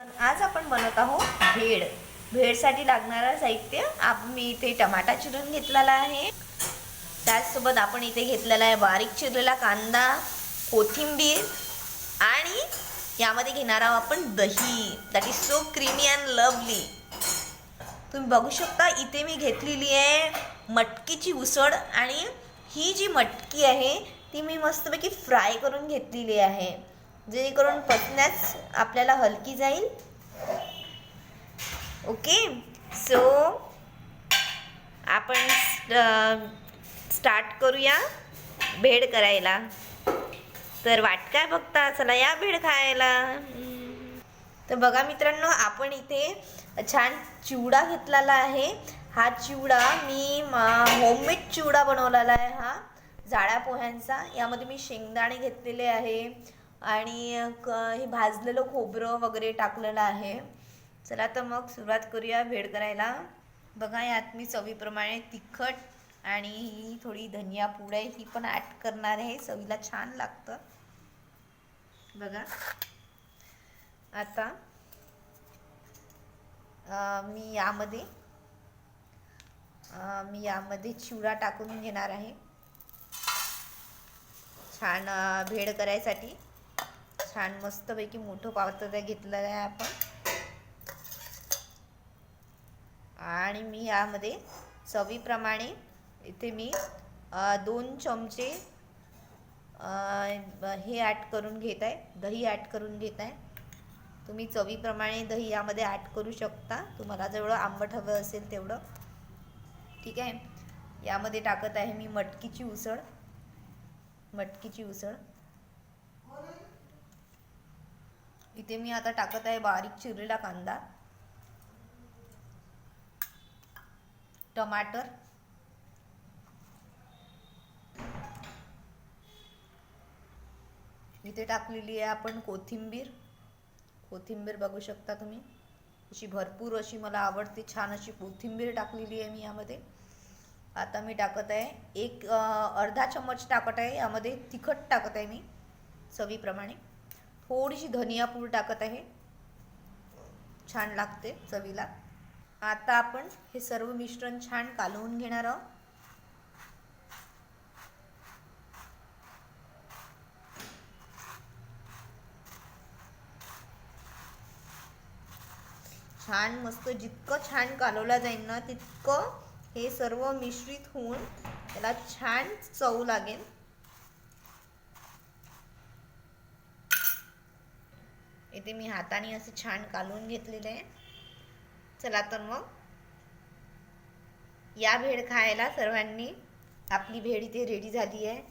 आज आपण बनवत आहोत भेळ. भेळसाठी लागणारं साहित्य मी इथे टमाटा चिरून घेतलेला आहे. त्याचसोबत आपण इथे घेतलेला आहे बारीक चिरलेला कांदा कोथिंबीर आणि यामध्ये घेणार आहोत आपण दही. That is so creamy and lovely तुम्ही बघू शकता इथे मी घेतलेली आहे मटकीची उसळ आणि ही जी मटकी आहे ती मी मस्तपैकी फ्राय करून घेतलेली आहे. जेणेकरून पचण्यास आपल्याला हलकी जाईल. ओके सो आपण स्टार्ट करूया भेड करायला. तर वाट काय बघता? चला या भेळ खायला. तर बघा मित्रांनो आपण इथे छान चिवडा घेतलेला आहे. हा चिवडा मी होममेड चिवडा बनवलेला आहे हा. जाड्या पोह्यांचा. यामध्ये मी शेंगदाणे घेतलेले आहे. आणि क हे भाजलेलं खोबरं वगैरे टाकलेलं आहे. चला तर मग सुरुवात करूया भेळ करायला. बघा यात मी चवीप्रमाणे तिखट आणि ही थोडी धनिया पूड आहे ही पण ॲड करणार आहे. चवीला छान लागतं. बघा. आता मी यामध्ये मी यामध्ये चिवडा टाकून घेणार आहे. छान भेळ करायसाठी. छान मस्तपैकी मोठं पावतं घेतलेलं आहे आपण. आणि मी यामध्ये चवीप्रमाणे इथे मी दोन चमचे हे ॲड करून घेत आहे दही ॲड करून घेत आहे. तुम्ही चवीप्रमाणे दही यामध्ये ॲड करू शकता. तुम्हाला जेवढं आंबट हवं असेल तेवढं. ठीक आहे? यामध्ये टाकत आहे मी मटकीची उसळ. मटकीची उसळ. इथे मी आता टाकत आहे बारीक चिरलेला कांदा. टमाटर. इथे टाकलेली आहे आपण कोथिंबीर. कोथिंबीर बघू शकता तुम्ही. अशी भरपूर अशी मला आवडते छान अशी कोथिंबीर टाकलेली आहे मी यामध्ये. आता मी टाकत आहे एक अर्धा चम्मच टाकत आहे. यामध्ये तिखट टाकत आहे मी चवीप्रमाणे. थोडीशी धनिया पूड टाकत आहे. छान लागते चवीला. आता आपण हे सर्व मिश्रण छान कालवून घेणार आहोत. छान मस्त जितकं छान कालवला जाईल ना तितकं हे सर्व मिश्रित होऊन त्याला छान चव लागेल. इथे मी हाताने असे छान कालवून घेतलेले आहे. चला तर मग. या भेळ खायला सर्वांनी आपली भेळ इथे रेडी झाली आहे.